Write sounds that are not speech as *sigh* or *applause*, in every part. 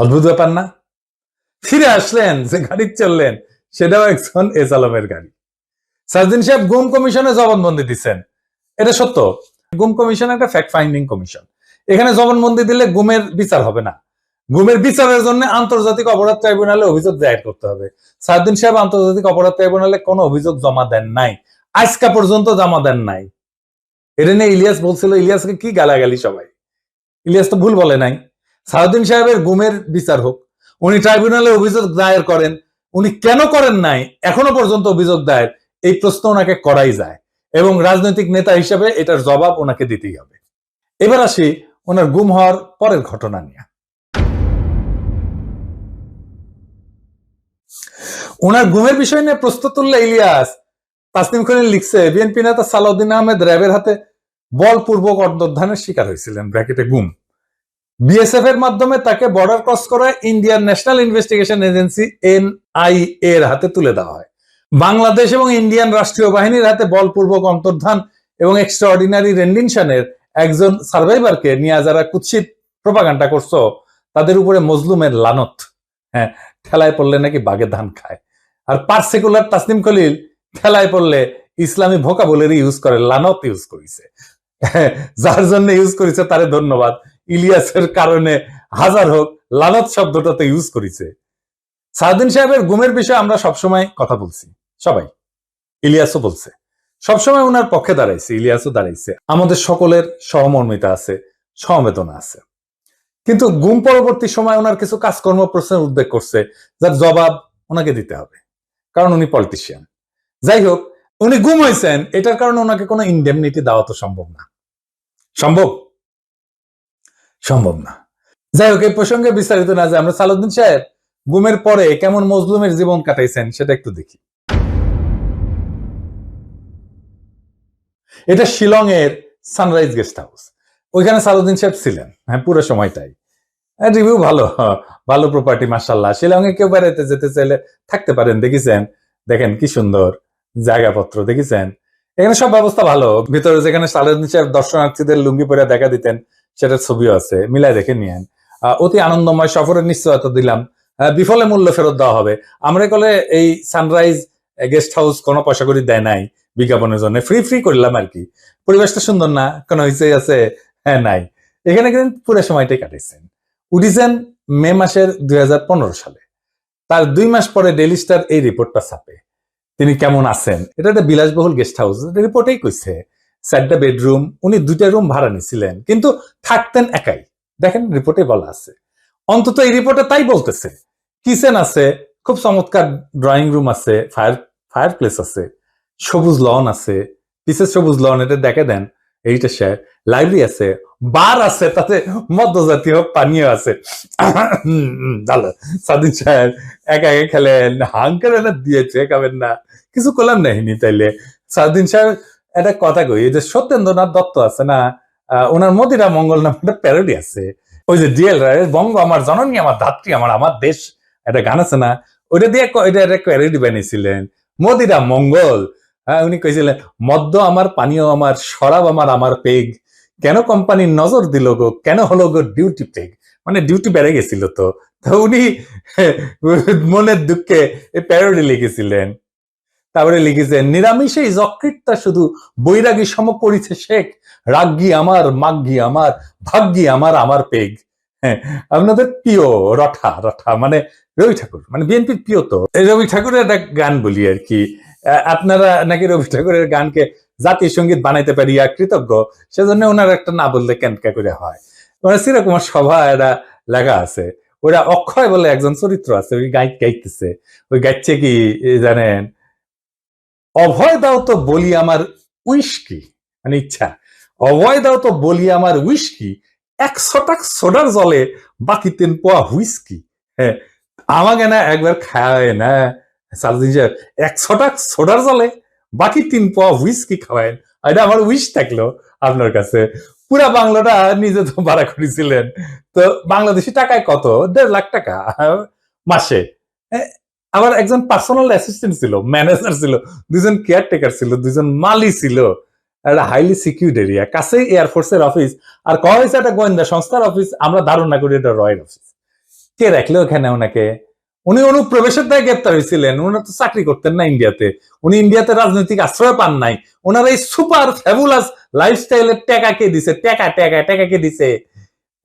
অদ্ভুত ব্যাপার না? ফিরে আসলেন, যে গাড়ি চললেন, সেটাও একজন এস আলমের গাড়ি। সাজদিন সাহেব গুম কমিশনে জবানবন্দি দিচ্ছেন। এটা সত্য। গুম কমিশন একটা ফ্যাক্ট ফাইন্ডিং কমিশন। এখানে জবানবন্দি দিলে গুমের বিচার হবে না। গুমের বিচারের জন্য আন্তর্জাতিক অপরাধ ট্রাইব্যুনালে অভিযোগ দায়ের করতে হবে। সাজদিন সাহেব আন্তর্জাতিক অপরাধ ট্রাইব্যুনালে কোনো অভিযোগ জমা দেন নাই। আজকা পর্যন্ত জমা দেন নাই। এটা নিয়ে ইলিয়াস বলছিল, ইলিয়াসকে কি গালাগালি সবাই? ইলিয়াস তো ভুল বলে নাই। সাউদ্দিন সাহেবের গুমের বিচার হোক, উনি ট্রাইব্যুনালে অভিযোগ দায়ের করেন, উনি কেন করেন নাই, এখনও পর্যন্ত অভিযোগ দায়ের, এই প্রশ্ন ওনাকে করাই যায় এবং রাজনৈতিক নেতা হিসেবে এটার জবাব ওনাকে দিতেই হবে। এবার আসি ওনার গুম হওয়ার পরের ঘটনা নিয়ে। ওনার গুমের বিষয় নিয়ে প্রস্তুত তুললে ইলিয়াস তাসনিম খলিল লিখছে, বিএনপি নেতা সালাউদ্দিন আহমেদ র্যাবের হাতে বলপূর্বক অন্তর্ধানের শিকার হয়েছিলেন, ব্র্যাকেটে গুম। বিএসএফ এর মাধ্যমে তাকে বর্ডার ক্রস করে Indian national investigation agency N I এর হাতে তুলে দেওয়া হয়। বাংলাদেশ এবং ইন্ডিয়ান রাষ্ট্রীয় বাহিনীর হাতে বলপূর্বক অন্তর্ধান এবং এক্সট্রা অর্ডিনারি রেন্ডিনশনের একজন সার্ভাইভারকে নিয়ে যারা কুৎসিত প্রপাগান্ডা করছ, তাদের উপরে মজলুমের লানত। হ্যাঁ ঠেলায় পড়লে নাকি বাগে ধান খায়। আর পার্সিকুলার তাসনিম খলিল ঠেলায় পড়লে ইসলামী ভোকাবুলারি ইউজ করে, লানত ইউজ করেছে। যার জন্য ইউজ করেছে তারে ধন্যবাদ। ইলিয়াসের কারণে হাজার হোক, লানত শব্দটাতে ইউজ করেছে। সাদিন সাহেবের গুমের বিষয়ে আমরা সবসময় কথা বলছি, সবাই। ইলিয়াসও বলছে। সবসময় ওনার পক্ষে দাঁড়াইছে, ইলিয়াসও দাঁড়াইছে। আমাদের সকলের সহমর্মিতা আছে সমবেদনা আছে। কিন্তু গুম পরবর্তী সময় ওনার কিছু কাজকর্ম, প্রশ্নের উদ্বেগ করছে, যার জবাব ওনাকে দিতে হবে, কারণ উনি পলিটিশিয়ান যাই হোক, উনি গুম হয়েছেন, এটার কারণে ওনাকে কোনো ইন্ডেমনিটি দেওয়া তো সম্ভব না। সম্ভব? সম্ভব না। যাই হোক, এই প্রসঙ্গে বিস্তারিত না যে আমরা সালাউদ্দিন সাহেব গুমের পরে কেমন মজলুমের জীবন কাটাইছেন সেটা একটু দেখি। এটা শিলং এর সানরাইজ গেস্ট হাউস। ওইখানে সালাউদ্দিন সাহেব ছিলেন হ্যাঁ পুরো সময়টাই। রিভিউ ভালো ভালো প্রপার্টি মার্শাল্লাহ শিলং এ কেউ বেড়াইতে যেতে চাইলে থাকতে পারেন, দেখেছেন? দেখেন কি সুন্দর জায়গাপত্র, দেখেছেন? এখানে সব ব্যবস্থা ভালো। ভিতরে যেখানে সালাউদ্দিন সাহেব দর্শনার্থীদের লুঙ্গি পরে দেখা দিতেন সেটার ছবিও আছে মিলাই দেখে নিয়েন অতি আনন্দময় সফরের নিশ্চয়তা দিলাম। বিফলে মূল্য ফেরত দেওয়া হবে। আমরা কলে এই সানরাইজ গেস্ট হাউস কোনো পয়সা করে দেয় নাই বিজ্ঞাপনের জন্য। ফ্রি ফ্রি করলাম আর কি। পরিবেশটা সুন্দর না, কোনো হয়েছে আছে হ্যাঁ নাই। এখানে কিন্তু পুরো সময়টাই কাটিয়েছেন উঠিছেন মে মাসের দুই হাজার পনেরো সালে। তার দুই মাস পরে ডেলি স্টার এই রিপোর্টটা ছাপে। তিনি কেমন আছেন? এটা একটা বিলাসবহুল গেস্ট হাউস রিপোর্টেই কইছে চারটা বেডরুম উনি দুইটা রুম ভাড়া নিছিলেন, কিন্তু থাকতেন একাই। দেখেন রিপোর্টে বলা আছে। অন্তত এই রিপোর্টে তাই বলতেছে। কিচেন আছে, খুব চমৎকার ড্রয়িং রুম আছে ফায়ার ফায়ার প্লেস আছে, সবুজ লন আছে পিসে সবুজ লন এটা দেখে দেন, এইটা সে লাইব্রেরি আছে বার আছে, তাতে মধ্যজাতীয় পানীয় আছে। সাদিন সাহেব, একা একা খেলেন হাঙ্কার না দিয়েছে, খাবেন না। কিছু করলাম নাহিনি তাইলে। সাদিন সাহেব একটা কথা কই যে সত্যেন্দ্রনাথ দত্ত আছে না ওনার মদিরা মঙ্গল নামে একটা প্যারোডি আছে। ওই যে ডিএল রায়ের বঙ্গ আমার জননী, আমার ধাত্রী, আমার আমার দেশ, একটা গান আছে না, ওইটা দিয়ে ওইটা একটা প্যারোডি বানিয়েছিলেন। মদিরা মঙ্গল হ্যাঁ উনি কইছিলেন, মদ্য আমার, পানীয় আমার, শরাব আমার আমার পেগ। কেন কোম্পানির নজর দিল গো? কেন হলো গো ডিউটি পেগ মানে ডিউটি বেড়ে গেছিল তো। উনি, *laughs* মনের দুঃখে প্যারোডি লিখেছিলেন। তারপরে লিখেছেন নিরামিষেই যকৃতটা শুধু বৈরাগী সম করিছে শেখ। রাগ্গি আমার, মাগ্গি আমার ভাগ্যি আমার আমার পেগ। হ্যাঁ আপনাদের প্রিয় রঠা রঠা মানে রবি ঠাকুর মানে বিএনপির প্রিয় তো রবি ঠাকুরের একটা গান বলি আর কি। আপনারা নাকি রবি ঠাকুরের গানকে জাতীয় সংগীত বানাইতে পারিয়া কৃতজ্ঞ, সেজন্য ওনার একটা না বললে কেনকা করে হয়। মানে শ্রীরকুমার সভা এটা লেখা আছে। ওরা অক্ষয় বলে একজন চরিত্র আছে, ওই গাই, গাইতেছে। ওই গাইছে কি জানেন অভয় দাও তো বলি আমার উইস্কি মানে ইচ্ছা। অভয় দাও তো বলি আমার উইস্কি একশো টাক সোডার জলে বাকি তিন পোয়া হুইস্কি। হ্যাঁ আমাকে না একবার খাওয়ায় না সালদিন সাহেব একশো টাক সোডার জলে বাকি তিন পোয়া হুইস্কি খাওয়ায়। এটা আমার উইশ থাকল আপনার কাছে। পুরা বাংলাটা নিজে তো ভাড়া করেছিলেন। তো বাংলাদেশি টাকায় কত? দেড় লাখ টাকা মাসে। এ, আবার একজন পার্সোনাল অ্যাসিস্ট্যান্ট ছিল ম্যানেজার ছিল দুজন কেয়ারটেকার ছিল দুজন মালি ছিল। একটা হাইলি সিকিউরিড এরিয়া কাছেই এয়ারফোর্সের অফিস আর কয় হয়েছে একটা গোয়েন্দা সংস্থার অফিস আমরা ধারণা করি এটা রয়্যাল অফিস কে রাখল এখানে ওনাকে? উনি অনুপ্রবেশের দায় গ্রেপ্তার হয়েছিলেন উনি তো চাকরি করতেন না ইন্ডিয়াতে উনি ইন্ডিয়াতে রাজনৈতিক আশ্রয় পান নাই। ওনার এই সুপার ফ্যাবুলাস লাইফস্টাইলের টাকা কে দিছে? টাকা টাকা টেকা কে দিছে?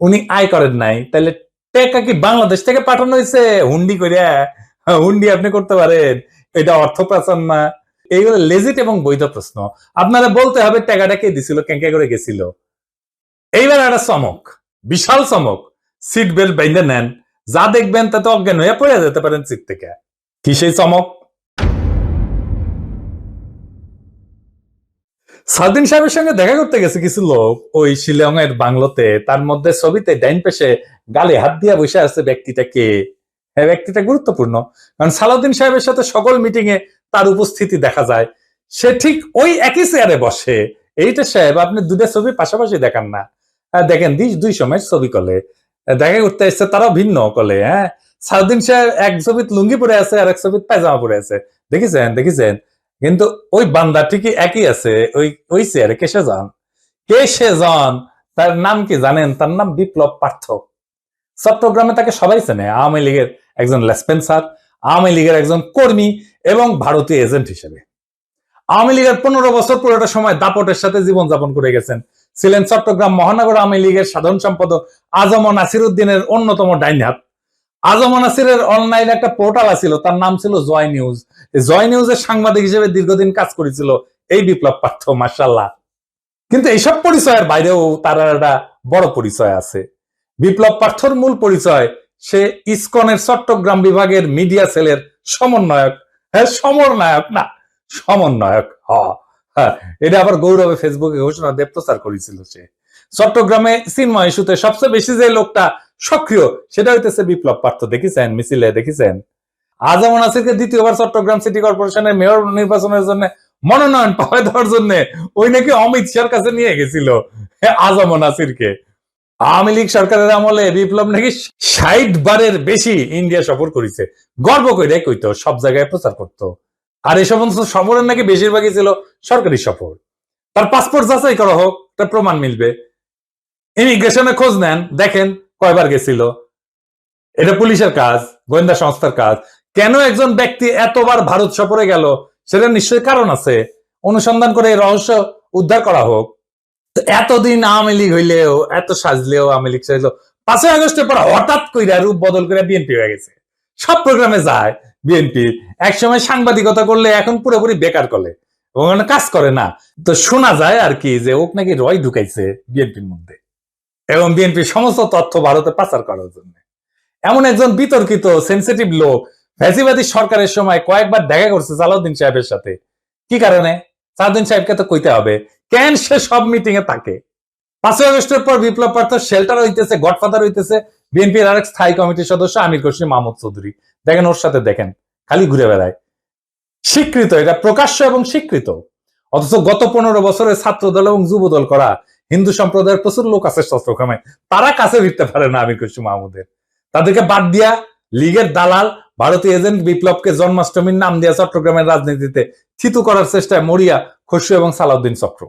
উনি আয় করেন নাই। তাহলে টাকা কি বাংলাদেশ থেকে পাঠানো হয়েছে হুন্ডি করিয়া হুন্ডি আপনি করতে পারেন। এটা অর্থ প্রাচন না এইগুলো লেজিট এবং বৈধ প্রশ্ন। আপনারা বলতে হবে, টাকাটা কে দিছিল, কেঙ্কে করে গেছিল? এইবার একটা চমক, বিশাল চমক। সিট বেল্ট বেঁধে নেন। যা দেখবেন তাতে অজ্ঞান হয়ে পড়ে যেতে পারেন সিট থেকে। কি সেই চমক? সাদিন সাহেবের সঙ্গে দেখা করতে গেছে কিছু লোক ওই শিলং এর বাংলোতে। তার মধ্যে ছবিতে ডাইন পেশে গালে হাত দিয়া বসে আছে ব্যক্তিটা কে? হ্যাঁ ব্যক্তিটা গুরুত্বপূর্ণ। কারণ সালাউদ্দিন সাহেবের সাথে সকল মিটিং এ তার উপস্থিতি দেখা যায়। সে ঠিক ওই একই চেয়ারে বসে। এইটা সাহেব, আপনি দুটা ছবি পাশাপাশি দেখান না। দেখেন, দুই সময়ের ছবি কলে। দেখা করতে এসছে, তারাও ভিন্ন কলে হ্যাঁ। সাউদ্দিন সাহেব এক ছবিত লুঙ্গি পরে আছে আর এক ছবিত পায়জামা পরে আছে। দেখেছেন দেখেছেন? কিন্তু ওই বান্দা ঠিকই একই আছে, ওই ওই চেয়ারে কেসে যান? কে সে জন তার নাম কি জানেন? তার নাম বিপ্লব পার্থ চট্টগ্রামে তাকে সবাই চেনে, আওয়ামী লীগের একজন লেসপেন্সার, আওয়ামী লীগের একজন কর্মী এবং ভারতীয় এজেন্ট হিসেবে। আওয়ামী লীগের পনেরো বছর পুরোটা সময় দাপটের সাথে জীবনযাপন করে গেছেন। ছিলেন চট্টগ্রাম মহানগর আওয়ামী লীগের সাধারণ সম্পাদক আজম নাসির উদ্দিনের অন্যতম ডাইন হাত। আজম নাসিরের অনলাইন একটা পোর্টাল আছিল, তার নাম ছিল জয় নিউজ। জয় নিউজের সাংবাদিক হিসেবে দীর্ঘদিন কাজ করেছিল এই বিপ্লব পার্থ মার্শাল্লাহ কিন্তু এইসব পরিচয়ের বাইরেও তার একটা বড় পরিচয় আছে। বিপ্লব পার্থর মূল পরিচয় সে ইসকনের চট্টগ্রাম বিভাগের মিডিয়া সেলের সমন্বয়ক। হ্যাঁ সমন্বয়ক না সমন্বয়ক। হ এটা আবার গৌরবে ফেসবুকে ঘোষণা দিয়ে করেছিল সে। চট্টগ্রামে চিন্ময় ইস্যুতে সবচেয়ে বেশি যে লোকটা সক্রিয় সেটা হইতেছে বিপ্লব পার্থ। দেখেছেন? মিছিলে দেখেছেন? আজম নাসিরকে দ্বিতীয়বার চট্টগ্রাম সিটি কর্পোরেশনের মেয়র নির্বাচনের জন্য মনোনয়ন পাওয়া দেওয়ার জন্য ওই নাকি অমিত শাহর কাছে নিয়ে গেছিল হ্যাঁ, আজম নাসিরকে। আওয়ামী লীগ সরকারের আমলে বিপ্লব নাকি ষাট বারের বেশি ইন্ডিয়া সফর করেছে। গর্ব করে কইতো, সব জায়গায় প্রচার করতো। আর এই সমস্ত সফরের নাকি বেশিরভাগই ছিল সরকারি সফর। তার পাসপোর্ট যাচাই করা হোক, তার প্রমাণ মিলবে। ইমিগ্রেশনে খোঁজ নেন, দেখেন কয়বার গেছিল। এটা পুলিশের কাজ, গোয়েন্দা সংস্থার কাজ। কেন একজন ব্যক্তি এতবার ভারত সফরে গেল, সেটা নিশ্চয়ই কারণ আছে। অনুসন্ধান করে রহস্য উদ্ধার করা হোক। এতদিন আওয়ামী লীগ হইলেও, এত সাজলেও আওয়ামী লীগ সাজলেও, পাঁচই আগস্টের পর হঠাৎ কইরা রূপ বদল করে বিএনপি হয়ে গেছে। সব প্রোগ্রামে যায় বিএনপি একসময় সাংবাদিকতা করলে এখন পুরোপুরি বেকার করে ওখানে কাজ করে না। তো শোনা যায় আর কি যে ওক নাকি রয় ঢুকাইছে বিএনপির মধ্যে। এবং বিএনপির সমস্ত তথ্য ভারতে পাচার করার জন্য। এমন একজন বিতর্কিত সেন্সিটিভ লোক, ফ্যাসিবাদী সরকারের সময় কয়েকবার দেখা করছে সালাউদ্দিন সাহেবের সাথে। কি কারণে? সালাউদ্দিন সাহেবকে তো কইতে হবে। কেন সে সব মিটিং এ থাকে? পাঁচই আগস্টের পর বিপ্লব পার্থ শেল্টার হইতেছে গডফাদার হইতেছে, বিএনপির আরেক স্থায়ী কমিটির সদস্য আমির খসরু মাহমুদ চৌধুরী। দেখেন ওর সাথে দেখেন, খালি ঘুরে বেড়ায়। স্বীকৃত, এটা প্রকাশ্য এবং স্বীকৃত। অথচ গত পনেরো বছরে ছাত্র দল এবং যুব দল করা হিন্দু সম্প্রদায়ের প্রচুর লোক আছে চট্টগ্রামে তারা কাছে ফিরতে পারে না আমির খসরু মাহমুদের। তাদেরকে বাদ দিয়া লীগের দালাল, ভারতীয় এজেন্ট বিপ্লবকে জন্মাষ্টমীর নাম দিয়া চট্টগ্রামের রাজনীতিতে থিতু করার চেষ্টায় মরিয়া, খসরু এবং সালাউদ্দিন চক্র।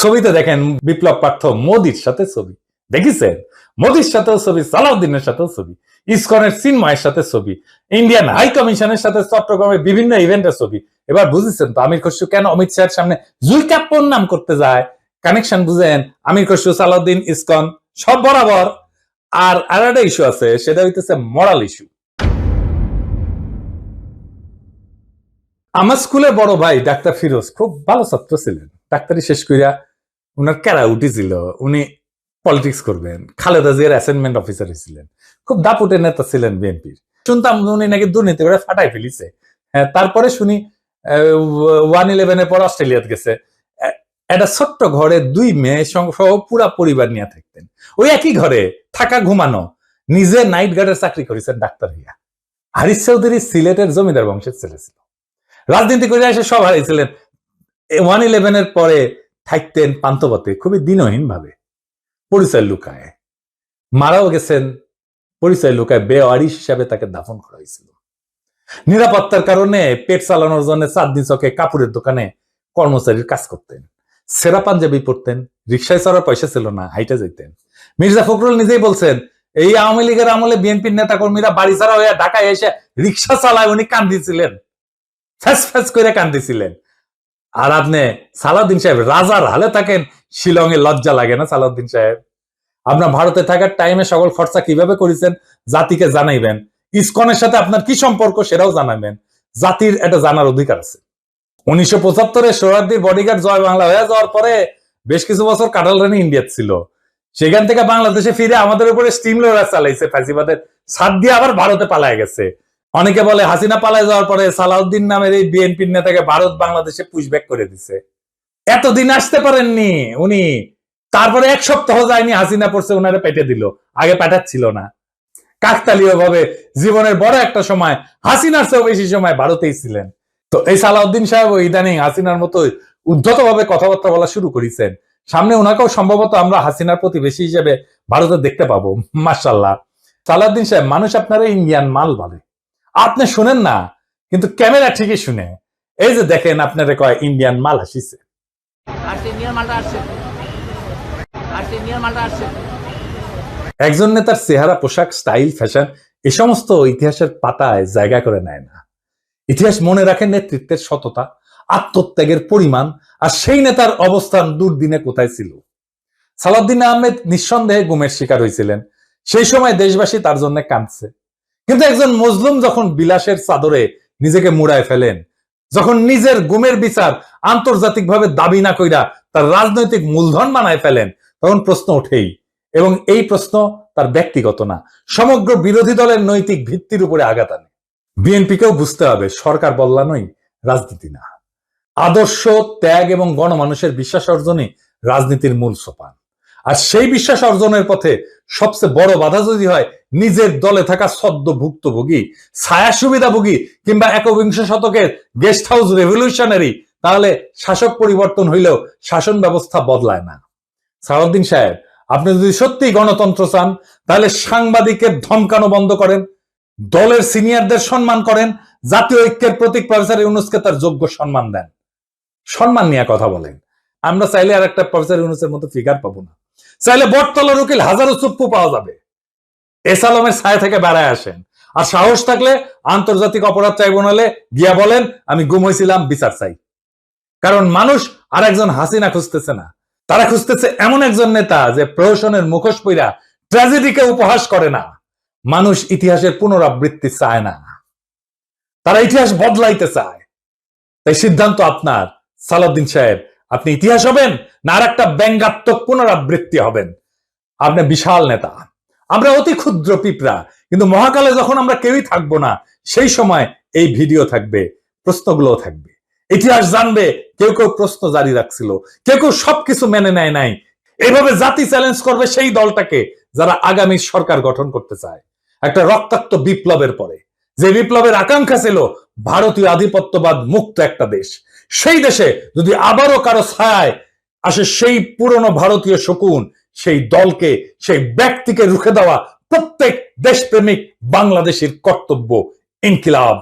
ছবিতে দেখেন বিপ্লব পার্থ মোদির সাথে ছবি। দেখিছেন মোদির সাথেও ছবি, সালাউদ্দিনের সাথেও ছবি, ইসকনের চিন্ময়ের সাথে ছবি, ইন্ডিয়ান হাই কমিশনের সাথে চট্টগ্রামের বিভিন্ন ইভেন্টের ছবি। এবার বুঝেছেন তো আমির খসরু কেন অমিত শাহের সামনে জুইকাপ্পর নাম করতে যায়? কানেকশন বুঝেন, আমির খসরু, সালাউদ্দিন, ইসকন, সব বরাবর। আর আর একটা ইস্যু আছে, সেটা হইতেছে মরাল ইস্যু আমার স্কুলে বড় ভাই ডাক্তার ফিরোজ, খুব ভালো ছাত্র ছিলেন। ডাক্তারি শেষ করিয়া উনার ক্যারা উঠেছিল উনি পলিটিক্স করবেন। খালেদা জিয়ার অ্যাসাইনমেন্ট অফিসার ছিলেন। খুব দাপুটে নেতা ছিলেন বিএনপির। শুনতাম উনি নাকি দুর্নীতি করে ফাটাই ফেলিছে। হ্যাঁ তারপরে শুনি ওয়ান ইলেভেনের পর অস্ট্রেলিয়াতে গেছে। একটা ছোট্ট ঘরে দুই মেয়ে সহ পুরা পরিবার নিয়ে থাকতেন। ওই একই ঘরে থাকা ঘুমানো, নিজে নাইট গার্ডের চাকরি করেছেন ডাক্তার হইয়া হারিস চৌধুরী সিলেটের জমিদার বংশের ছেলে ছিল। রাজনীতি করে এসে সব হারিয়েছিলেন। ওয়ান ইলেভেনের পরে থাকতেন পান্তপথে খুবই দিনহীন ভাবে পরিচয় লুকায়। মারাও গেছেন, পরিচয় লুকায় বেওয়ারিশ হিসাবে তাকে দাফন করা হয়েছিল। নিরাপত্তার কারণে পেট চালানোর জন্য চাঁদনি চকে কাপড়ের দোকানে কর্মচারীর কাজ করতেন। সেরা পাঞ্জাবি পড়তেন রিক্সায় চড়ার পয়সা ছিল না, হাইটে যেতেন মির্জা ফখরুল নিজেই বলছেন, এই আওয়ামী লীগের আমলে বিএনপির নেতা কর্মীরা বাড়ি ছাড়া হয়ে ঢাকায় এসে রিক্সা চালায় উনি কান্দিছিলেন। ফ্যাস ফ্যাস করে কান্দিছিলেন। আর আপনি সালাউদ্দিন সাহেব রাজার হালে থাকেন, শিলংয়ে লজ্জা লাগে না সালাউদ্দিন সাহেব? আপনার ভারতে থাকার টাইমে সকল খরচা কীভাবে করেছেন, জাতিকে জানাইবেন। ইসকনের সাথে আপনার কি সম্পর্ক সেটাও জানাবেন জাতির এটা জানার অধিকার আছে। উনিশশো পঁচাত্তরে সোহরাদ্দির বডিগার্ড জয় বাংলা হয়ে যাওয়ার পরে বেশ কিছু বছর কাটাল রানী ইন্ডিয়া ছিল। সেখান থেকে বাংলাদেশে ফিরে আমাদের উপরে স্টিম লোডার চালাইছে ফ্যাসিবাদের সাত দিয়ে আবার ভারতে পালায় গেছে। অনেকে বলে হাসিনা পালায় যাওয়ার পরে সালাউদ্দিন নামের এই বিএনপির নেতাকে ভারত বাংলাদেশে পুশব্যাক করে দিছে। এতদিন আসতে পারেননি উনি। তারপরে এক সপ্তাহ যায়নি, হাসিনা পড়ছে ওনারে পেটে দিল। আগে পাঠাচ্ছিল না। কাকতালীয় ভাবে জীবনের বড় একটা সময়, হাসিনার চেয়েও বেশি সময় ভারতেই ছিলেন। তো এই সালাউদ্দিন সাহেব ইদানিং হাসিনার মতো উদ্ধত ভাবে কথাবার্তা বলা শুরু করেছেন। সামনে ওনাকেও সম্ভবত আমরা হাসিনার প্রতিবেশী হিসেবে ভারতে দেখতে পাবো মার্শাল্লাহ সালাউদ্দিন সাহেব, মানুষ আপনারা ইন্ডিয়ান মাল বলে। আপনি শুনেন না কিন্তু ক্যামেরা ঠিকই শুনে। এই যে দেখেন আপনারা কয় ইন্ডিয়ান মাল আসছে। একজন নেতার চেহারা পোশাক স্টাইল ফ্যাশন এ সমস্ত ইতিহাসের পাতায় জায়গা করে নেয় না। ইতিহাস মনে রাখে নেতৃত্বের সততা আত্মত্যাগের পরিমাণ আর সেই নেতার অবস্থান দুর্দিনে কোথায় ছিল? সালাউদ্দিন আহমেদ নিঃসন্দেহে গুমের শিকার হয়েছিলেন। সেই সময় দেশবাসী তার জন্য কাঁদছে। কিন্তু একজন মজলুম যখন বিলাসের চাদরে নিজেকে মুড়ায় ফেলেন, যখন নিজের গুমের বিচার আন্তর্জাতিকভাবে দাবি না কইরা তার রাজনৈতিক মূলধন বানায় ফেলেন, তখন প্রশ্ন ওঠেই। এবং এই প্রশ্ন তার ব্যক্তিগত না, সমগ্র বিরোধী দলের নৈতিক ভিত্তির উপরে আঘাত আনে। বিএনপিকেও বুঝতে হবে, সরকার বদলানোই রাজনীতি না। আদর্শ, ত্যাগ এবং গণমানুষের বিশ্বাস অর্জনই রাজনীতির মূল সোপান। আর সেই বিশ্বাস অর্জনের পথে সবচেয়ে বড় বাধা যদি হয়, নিজের দলে থাকা সদ্য ভুক্তভোগী ছায়া সুবিধাভোগী কিংবা একবিংশ শতকের গেস্ট হাউস রেভলিউশনারি, তাহলে শাসক পরিবর্তন হইলেও শাসন ব্যবস্থা বদলায় না। সালাউদ্দিন সাহেব, আপনি যদি সত্যি গণতন্ত্র চান, তাহলে সাংবাদিকের ধমকানো বন্ধ করেন, দলের সিনিয়রদের সম্মান করেন, জাতীয় ঐক্যের প্রতীক প্রফেসর ইউনুসকে তার যোগ্য সম্মান দেন। সম্মান নিয়ে কথা বলেন। আমরা চাইলে আর একটা প্রফেসর ইউনুসের মতো ফিগার পাবো না। চাইলে বটতলার উকিল হাজারো চুপ্পু পাওয়া যাবে। এসালমের ছায়া থেকে বেড়ায় আসেন। আর সাহস থাকলে আন্তর্জাতিক অপরাধ ট্রাইব্যুনালে গিয়া বলেন, আমি গুম হয়েছিলাম বিচার চাই। কারণ মানুষ আর একজন হাসিনা খুঁজতেছে না। তারা খুঁজতেছে এমন একজন নেতা যে প্রহসনের মুখোশ পইরা ট্র্যাজেডিকে উপহাস করে না। মানুষ ইতিহাসের পুনরাবৃত্তি চায় না। তারা ইতিহাস বদলাইতে চায়। তাই সিদ্ধান্ত আপনার, সালাউদ্দিন সাহেব। আপনি ইতিহাস হবেন, না আর একটা ব্যঙ্গাত্মক পুনরাবৃত্তি হবেন। আপনি বিশাল নেতা। আমরা অতি ক্ষুদ্র পিঁপড়া, কিন্তু মহাকালে যখন আমরা কেউই থাকব না, সেই সময় এই ভিডিও থাকবে প্রশ্নগুলো থাকবে। ইতিহাস জানবে, কেউ কেউ প্রশ্ন জারি রাখছিল, কেউ কেউ সবকিছু মেনে নেয় নাই। এইভাবে জাতি চ্যালেঞ্জ করবে সেই দলটাকে যারা আগামী সরকার গঠন করতে চায়। একটা রক্তাক্ত বিপ্লবের পরে। যে বিপ্লবের আকাঙ্ক্ষা ছিল, ভারতীয় আধিপত্যবাদ মুক্ত একটা দেশ। সেই দেশে যদি আবারও কারও ছায় আসে সেই পুরনো ভারতীয় শকুন, সেই দলকে, সেই ব্যক্তিকে রুখে দেওয়া প্রত্যেক দেশপ্রেমিক বাংলাদেশের কর্তব্য, ইনকিলাব।